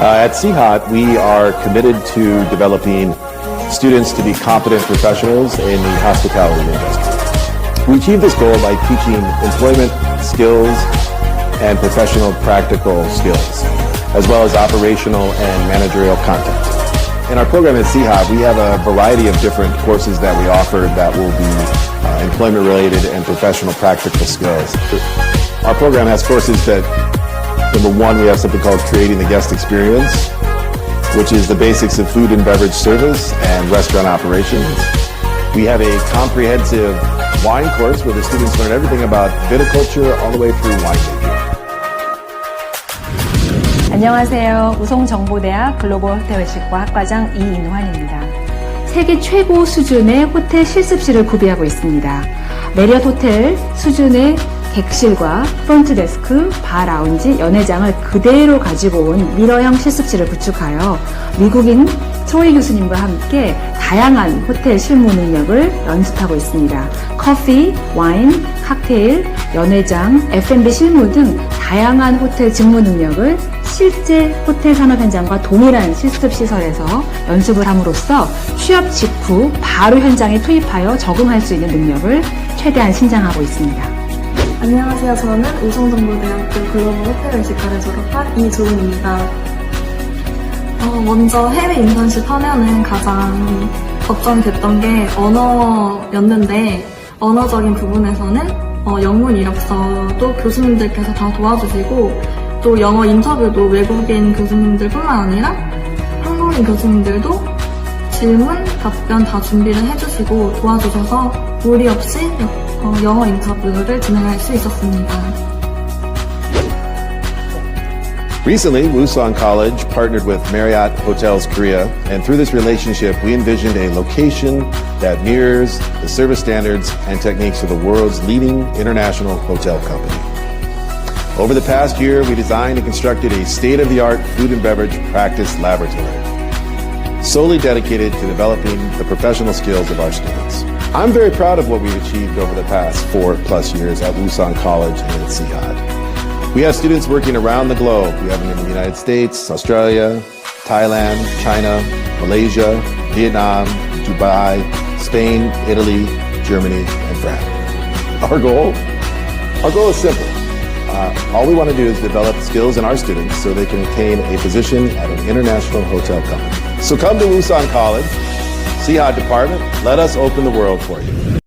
Uh, at CHOT, we are committed to developing students to be competent professionals in the hospitality industry. We achieve this goal by teaching employment skills and professional practical skills, as well as operational and managerial content. In our program at CHOT, we have a variety of different courses that we offer that will be uh, employment related and professional practical skills. Our program has courses that Number one, we have something called Creating the Guest Experience, which is the basics of food and beverage service and restaurant operations. We have a comprehensive wine course where the students learn everything about viticulture all the way through winemaking. 안녕하세요. 우송정보대학 글로벌 호텔 외식과 학과장 이인환입니다. 세계 최고 수준의 호텔 실습실을 구비하고 있습니다. 메리엇 호텔 수준의 객실과 프론트 데스크, 바 라운지, 연회장을 그대로 가지고 온 미러형 실습실을 구축하여 미국인 트로이 교수님과 함께 다양한 호텔 실무 능력을 연습하고 있습니다. 커피, 와인, 칵테일, 연회장, F&B 실무 등 다양한 호텔 직무 능력을 실제 호텔 산업 현장과 동일한 실습 시설에서 연습을 함으로써 취업 직후 바로 현장에 투입하여 적응할 수 있는 능력을 최대한 신장하고 있습니다. 안녕하세요. 저는 우송정보대학교 글로벌 호텔 외식과를 졸업한 이조은입니다. 어, 먼저 해외 인턴십 하면은 가장 걱정이 됐던 게 언어였는데 언어적인 부분에서는 어, 영문 이력서도 교수님들께서 다 도와주시고 또 영어 인터뷰도 외국인 교수님들뿐만 아니라 한국인 교수님들도 질문, 답변 다 준비를 해주시고 도와주셔서 무리 없이 어, 영어 인터뷰를 진행할 수 있었습니다. Recently, Woosan College partnered with Marriott Hotels Korea, and through this relationship, we envisioned a location that mirrors the service standards and techniques of the world's leading international hotel company. Over the past year, we designed and constructed a state-of-the-art food and beverage practice laboratory, solely dedicated to developing the professional skills of our students. I'm very proud of what we've achieved over the past four plus years at Woosan College and at CHOT. We have students working around the globe. We have them in the United States, Australia, Thailand, China, Malaysia, Vietnam, Dubai, Spain, Italy, Germany, and France. Our goal? Our goal is simple. Uh, all we want to do is develop skills in our students so they can attain a position at an international hotel company. So come to Woosan College, see how department, let us open the world for you.